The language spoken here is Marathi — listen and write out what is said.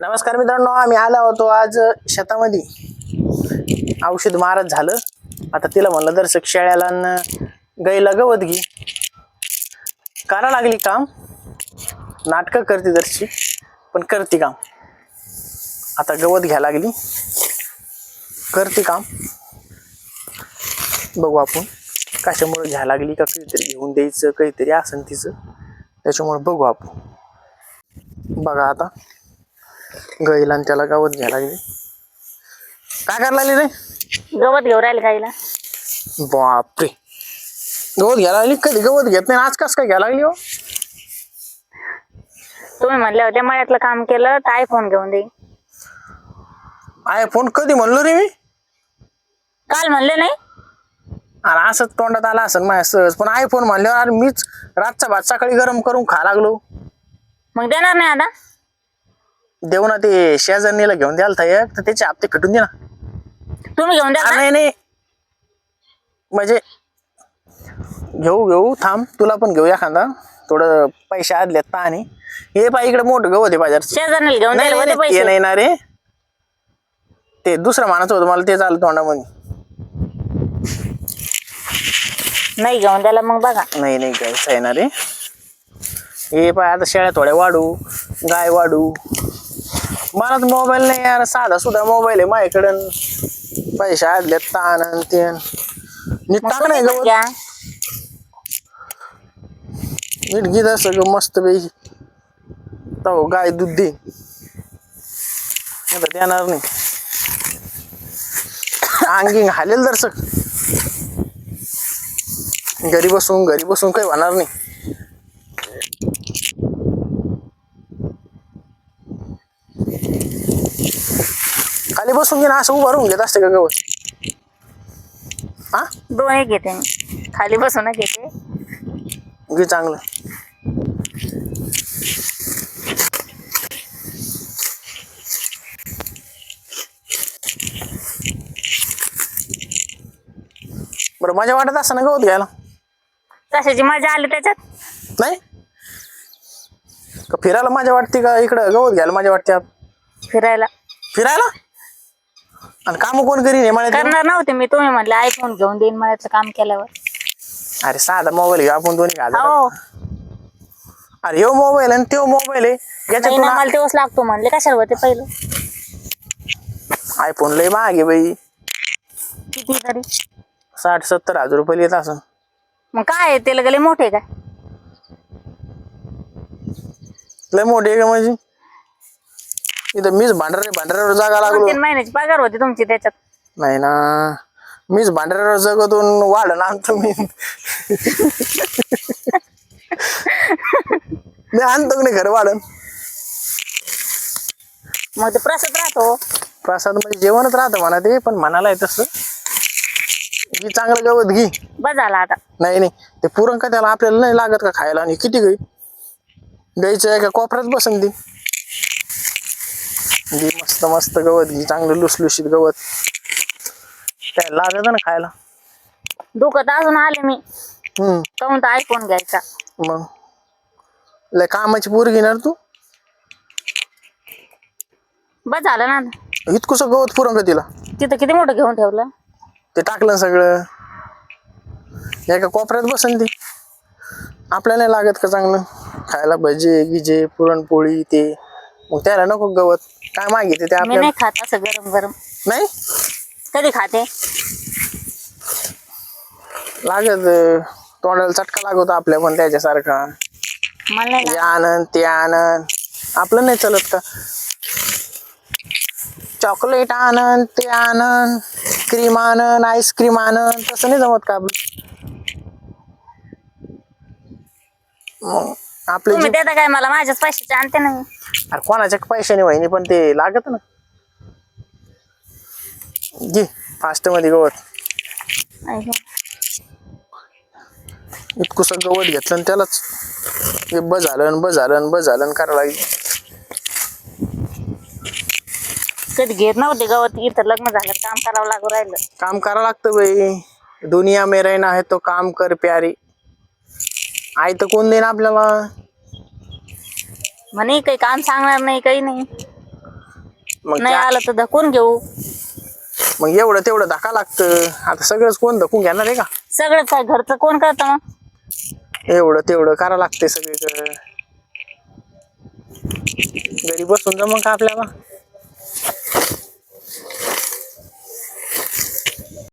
नमस्कार मित्रांनो आम्ही आला होतो आज शेतामध्ये. औषध मारत झालं. आता तिला म्हणलं दर्शक शेळ्याला न गाईला गवत घे. करा लागली काम. नाटकं करते दर्शी पण करते काम. आता गवत घ्या लागली. करते काम. बघू आपण कशामुळे घ्या लागली का काहीतरी घेऊन द्यायचं काहीतरी असन तिचं. त्याच्यामुळे बघू आपण. बघा आता. गाईला आणि त्याला गवत घ्यायला लागली. काय करायला लागली रे? गवत घेऊन राहिले गाईला. बापरे. गवत घ्यायला लागली? कधी गवत घेत नाही? आज कस काय घ्यायला लागली हो? तुम्ही म्हणले होते मळ्यातलं काम केलं तर आयफोन घेऊन दे. आय फोन कधी म्हणलो रे मी? काल म्हणले नाही? अरे असंच तोंडात आला असं माझ्या सहज. पण आयफोन म्हणल्यावर अरे मीच रातचा भात सकाळी गरम करून खा लागलो. मग देणार नाही आता? देऊ ना ते शेजारणीला घेऊन द्याल था एक तर त्याचे हप्ते कटून दे ना. तुम्ही घेऊन द्या नाही नाही. म्हणजे घेऊ घेऊ थांब. तुला पण घेऊ एखादा. थोडं पैसे आदलेत आणि. हे पाय इकडे मोठं आहे बाजारचं शेजारणीला घेऊन नाही द्यायला नाही, होते नाही, ते पैसे. नाही ना रे. ते दुसरं मानाचं होतं मला ते झालं तोंडामध्ये. नाही घेऊन द्यायला मग बघा. नाही नाही घ्यायचं आहे ना रे. हे पाय आता शेळ्या थोड्या वाढू गाय वाढू. मला तर मोबाईल नाही यार साधा सुद्धा मोबाईल आहे माझ्याकडं. पैसे आदले ताण आणि ते नीट टाक नाही गवत घ्या. नीट घे सगळं मस्त पैकी. तो गाय दूध दे. आता देणार नाही. अंगी हालेल दर्शक घरी बसून घरी बसून काही होणार नाही. खाली बसून घे ना असं उभं राहून घेत असते का गवत? हा? दोन्ही घेते मी. खाली बसूनच घेते. घे चांगलं. बरं माझ्या वाटत असं ना गवत घ्यायला? कशाची मजा आली त्याच्यात? नाही? का फिरायला माझ्या वाटते का इकडं गवत घ्यायला माझ्या वाटते? आप- फिरायला. फिरायला? आणि काम कोण करीन हे मला करणार नव्हते मी तुम्ही म्हणले आयफोन घेऊन देईन मळ्याचं काम केल्यावर. अरे साधा मोबाईल घ्या आपण दोन्ही हो. अरे हो मोबाईल आणि तो मोबाईल आहे नाही याच्यातून मला तेव्हाच लागतो म्हणले कशाला होते पहिलं? आयफोन लय महाग आहे बाई. किती तरी? साठ सत्तर हजार रुपये येत असं मग काय आहे, त्याला गेले मोठे का? लय मोठी आहे का म्हणजे? इथं मीच भांडारे भांडाऱ्यावर जागा लागलो. तीन महिन्याची पगार होती तुमची त्याच्यात. नाही ना. मीच भांडाऱ्यावर जगतून वाढ ना आणतो मी. मी आणतो नाही खरं वाढन? मग ते प्रसाद राहतो. प्रसाद म्हणजे जेवणच राहतं म्हणा ते पण म्हणाला आहे तसं. घी चांगलं गवत घी. बस झाला आता. नाही नाही. ते पुरण का त्याला आपल्याला नाही लागत का खायला? आणि किती गाई गाईचं एका कोपऱ्यात बसन ती. घी मस्त मस्त गवत घी चांगलं लुसलुशीत गवत. काय लागत ना खायला? दुखत अजून आले मी. हम्म. काहून तर आयफोन घ्यायचा. मग? लय कामाची पोर घेणार तू? बस झालं ना इतकुस गवत पुरण का तिला? तिथं किती मोठं घेऊन ठेवलं? ते टाकलं सगळं. एका कोपऱ्यात बसन ती. आपल्याला नाही लागत का चांगलं? खायला भजे गिजे पुरणपोळी ते. मग त्याला नको गवत. काय मागितले ते मी आपल्याला? नाही खात असं गरम गरम. नाही? कधी खाते? लागत अं, तोंडाला चटका लागतो आपल्या पण त्याच्यासारखा. मला नाही हे लागत. आनंद ते आनंद आपलं नाही चालत का? चॉकलेट आनंद ते आनंद क्रीम आनंद आईस्क्रीम आनंद तसं नाही जमत का आपलं? मग आपले तुम्ही देता काय मला? माझ्याच पैशाचे आणते ना मी. अरे कोणाच्या पैशाने वहिनी पण ते लागत ना. घे फास्टमध्ये गवत. इतकुसं गवत घेतलं आणि त्यालाच हे ब झालं ब झालं ब झालं करावं लागेल. कधी घेत नव्हते गवत इथं लग्न झालं काम करावं लागू राहिलं. काम करा लागतं बाई. दुनिया में रहना है तो काम कर प्यारी. आई तर कोण देईन आपल्याला? म्हणे काही काम सांगणार नाही काही नाही. मग नाही त्या- आलं तर धकून घेऊ. मग एवढं तेवढं धक्का लागतं. आता सगळंच कोण धकून घेणार आहे का? सगळंच आहे घरचं कोण करतं? मग एवढं तेवढं करा लागते सगळीकडं. घरी बसून जमन का आपल्याला.